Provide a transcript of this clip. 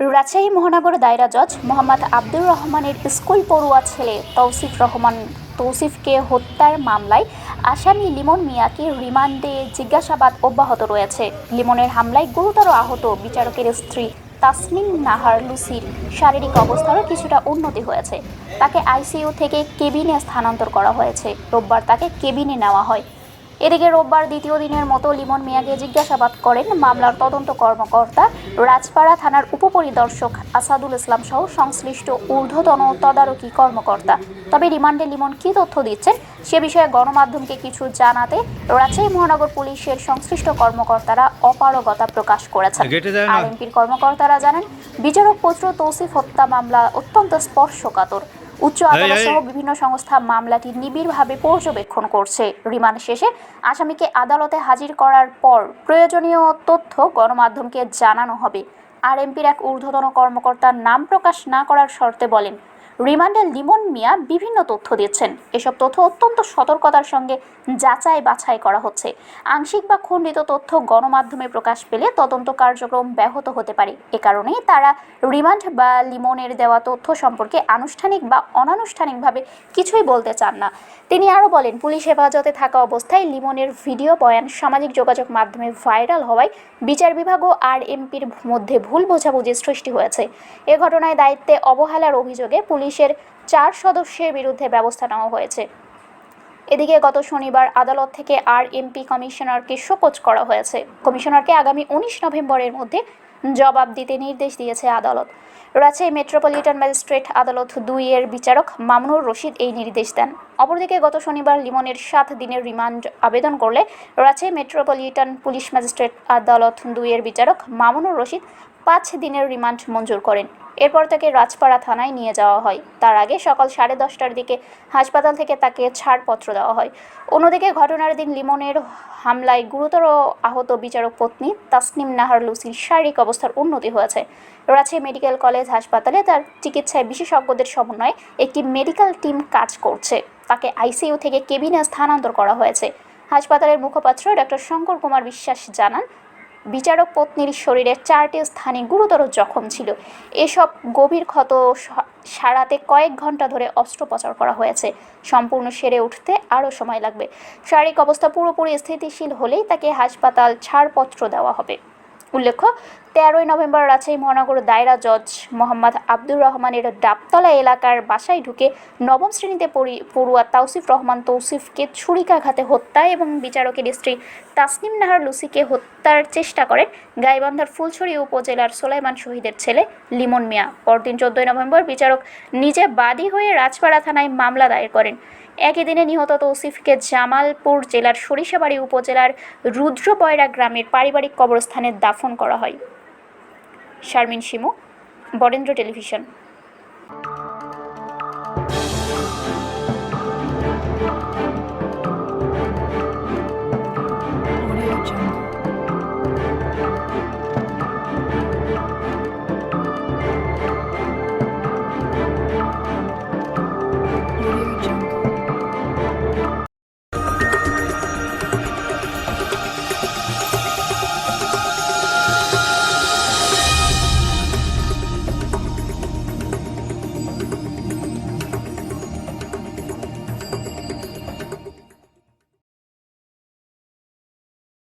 রাজশাহী মহানগর দায়রা জজ মোহাম্মদ আব্দুর রহমানের স্কুল পড়ুয়া ছেলে তৌসিফ রহমান তৌসিফকে হত্যার মামলায় আসামি লিমন মিয়াকে রিমান্ডে জিজ্ঞাসাবাদ অব্যাহত রয়েছে। লিমনের হামলায় গুরুতর আহত বিচারকের স্ত্রী তাসমিন নাহার লুসির শারীরিক অবস্থারও কিছুটা উন্নতি হয়েছে। তাকে আইসিইউ থেকে কেবিনে স্থানান্তর করা হয়েছে। রোববার তাকে কেবিনে নেওয়া হয়। এদিকে রোববার দ্বিতীয় দিনের মতো লিমন মিয়াকে জিজ্ঞাসাবাদ করেন মামলার তদন্ত কর্মকর্তা রাজপাড়া থানার উপপরিদর্শক আসাদুল ইসলাম সহ সংশ্লিষ্ট ঊর্ধ্বতন তদারকি কর্মকর্তা। তবে রিমান্ডে লিমন কি তথ্য দিচ্ছেন সে বিষয়ে গণমাধ্যমকে কিছু জানাতে রাজশাহী মহানগর পুলিশের সংশ্লিষ্ট কর্মকর্তারা অপারগতা প্রকাশ করেছেন। আরএমপির কর্মকর্তারা জানেন বিচারক পুত্র তৌসিফ হত্যা মামলা অত্যন্ত স্পর্শকাতর। উচ্চ আদালত। সহ বিভিন্ন সংস্থা মামলাটি নিবিড়ভাবে পর্যবেক্ষণ করছে রিমান্ড শেষে আসামিকে আদালতে হাজির করার পর প্রয়োজনীয় তথ্য গণমাধ্যমকে জানানো হবে আরএমপির এক ঊর্ধ্বতন কর্মকর্তার নাম প্রকাশ না করার শর্তে বলেন রিমান্ডে লিমন মিয়া বিভিন্ন তথ্য দিচ্ছেন। এসব তথ্য অত্যন্ত সতর্কতার সঙ্গে যাচাই বাছাই করা হচ্ছে। আংশিক বা খণ্ডিত তথ্য গণমাধ্যমে প্রকাশ পেলে তদন্ত কার্যক্রম ব্যাহত হতে পারে। এ কারণেই তারা রিমান্ড বা লিমনের দেওয়া তথ্য সম্পর্কে আনুষ্ঠানিক বা অনানুষ্ঠানিকভাবে কিছুই বলতে চান না। তিনি আরও বলেন, পুলিশ হেফাজতে থাকা অবস্থায় লিমনের ভিডিও বয়ান সামাজিক যোগাযোগ মাধ্যমে ভাইরাল হওয়ায় বিচার বিভাগ ও আর এমপির মধ্যে ভুল বোঝাবুঝির সৃষ্টি হয়েছে। এ ঘটনায় দায়িত্বে অবহেলার অভিযোগে পুলিশের চার সদস্যের বিরুদ্ধে ব্যবস্থা নেওয়া হয়েছে। এদিকে গত শনিবার আদালত থেকে আর এমপি কমিশনারকে শোকজ করা হয়েছে। কমিশনারকে আগামী উনিশ নভেম্বরের মধ্যে জবাব দিতে নির্দেশ দিয়েছে আদালত। রাজশাহী মেট্রোপলিটন ম্যাজিস্ট্রেট আদালত দুই এর বিচারক মামনুর রশিদ এই নির্দেশ দেন। অপরদিকে গত শনিবার লিমনের সাত দিনের রিমান্ড আবেদন করলে রাজশাহী মেট্রোপলিটন পুলিশ ম্যাজিস্ট্রেট আদালত দুইয়ের বিচারক মামুনুর রশিদ পাঁচ দিনের রিমান্ড মঞ্জুর করেন। এরপর তাকে রাজপাড়া থানায় নিয়ে যাওয়া হয়। তার আগে সকাল সাড়ে দশটার দিকে হাসপাতাল থেকে তাকে ছাড়পত্র দেওয়া হয়। অন্যদিকে ঘটনার দিন লিমনের হামলায় গুরুতর আহত বিচারক পত্নী তাসনিম নাহার লুসির শারীরিক অবস্থার উন্নতি হয়েছে। রাজশাহী মেডিকেল কলেজ হাসপাতালে তার চিকিৎসায় বিশেষজ্ঞদের সমন্বয়ে একটি মেডিকেল টিম কাজ করছে। তাকে আইসিইউ থেকে কেবিনে স্থানান্তর করা হয়েছে। হাসপাতালের মুখপাত্র ডক্টর শঙ্কর কুমার বিশ্বাস জানান, বিচারক পত্নীর শরীরের চারটি স্থানে গুরুতর জখম ছিল। এসব গভীর ক্ষত সারাতে কয়েক ঘণ্টা ধরে অস্ত্রোপচার করা হয়েছে। সম্পূর্ণ সেরে উঠতে আরও সময় লাগবে। শারীরিক অবস্থা পুরোপুরি স্থিতিশীল হলেই তাকে হাসপাতাল ছাড়পত্র দেওয়া হবে। উল্লেখ্য, তেরোই নভেম্বর রাজশাহী মহানগর দায়রা জজ মোহাম্মদ আব্দুর রহমানের ডাবতলা এলাকার বাসায় ঢুকে নবম শ্রেণীতে পড়ি- পড়ুয়া তাওসিফ রহমান তৌসিফকে ছুরিকাঘাতে হত্যা এবং বিচারকের স্ত্রী তাসনিম নাহার লুসিকে হত্যার চেষ্টা করেন গাইবান্ধার ফুলছড়ি উপজেলার সোলাইমান শহীদের ছেলে লিমন মিয়া। পরদিন চোদ্দই নভেম্বর বিচারক নিজে বাদী হয়ে রাজপাড়া থানায় মামলা দায়ের করেন। একই দিনে নিহত তৌসিফকে জামালপুর জেলার সরিষাবাড়ি উপজেলার রুদ্রপয়রা গ্রামের পারিবারিক কবরস্থানে দাফন করা হয়। শারমিন শিমু, বরেন্দ্র টেলিভিশন।